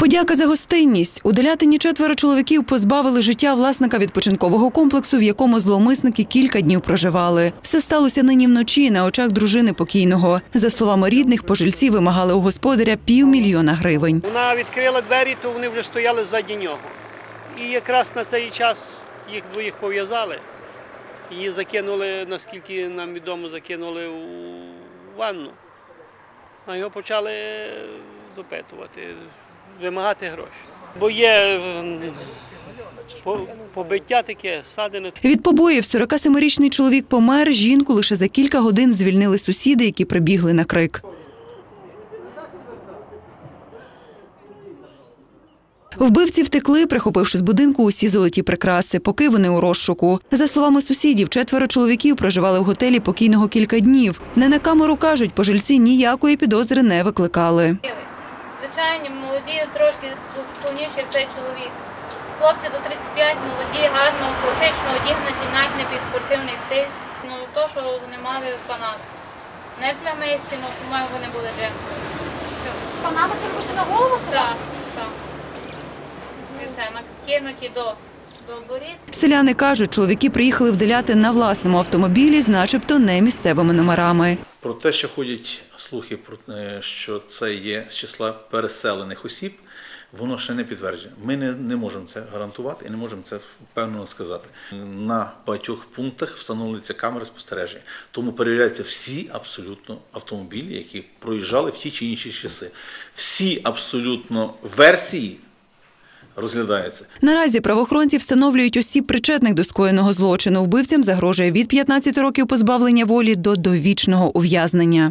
Подяка за гостинність. У Делятині четверо чоловіків позбавили життя власника відпочинкового комплексу, в якому зловмисники кілька днів проживали. Все сталося нині вночі на очах дружини покійного. За словами рідних, пожильці вимагали у господаря півмільйона гривень. Вона відкрила двері, то вони вже стояли ззаді нього. І якраз на цей час їх двоїх пов'язали. Її закинули, наскільки нам відомо, закинули у ванну. А його почали допитувати, вимагати гроші. Бо є побиття таке, садини. Від побоїв 47-річний чоловік помер. Жінку лише за кілька годин звільнили сусіди, які прибігли на крик. Вбивці втекли, прихопивши з будинку усі золоті прикраси, поки вони у розшуку. За словами сусідів, четверо чоловіків проживали в готелі покійного кілька днів. Не на камеру кажуть, пожильці ніякої підозри не викликали. Звичайні, молоді, трошки повніші, як цей чоловік. Хлопці до 35, молоді, гарно, класично одягнені, навіть не під спортивний стиль. Ну, то, що вони мали панам. Не плямисті, ну, по-моєму, вони були джинсові. Панама це робити на голову? Це Так, так. І це накинуті до, до. Селяни кажуть, чоловіки приїхали в на власному автомобілі з начебто не місцевими номерами. Про те, що ходять слухи е, що це є з числа переселених осіб, воно ще не підтверджено. Ми не, не можемо це гарантувати і не можемо це впевнено сказати. На багатьох пунктах встановлюються камери спостереження, тому перевіряються всі абсолютно автомобілі, які проїжджали в ті чи інші часи. Всі абсолютно версії розглядаються. Наразі правоохоронці встановлюють осіб причетних до скоєного злочину. Вбивцям загрожує від 15 років позбавлення волі до довічного ув'язнення.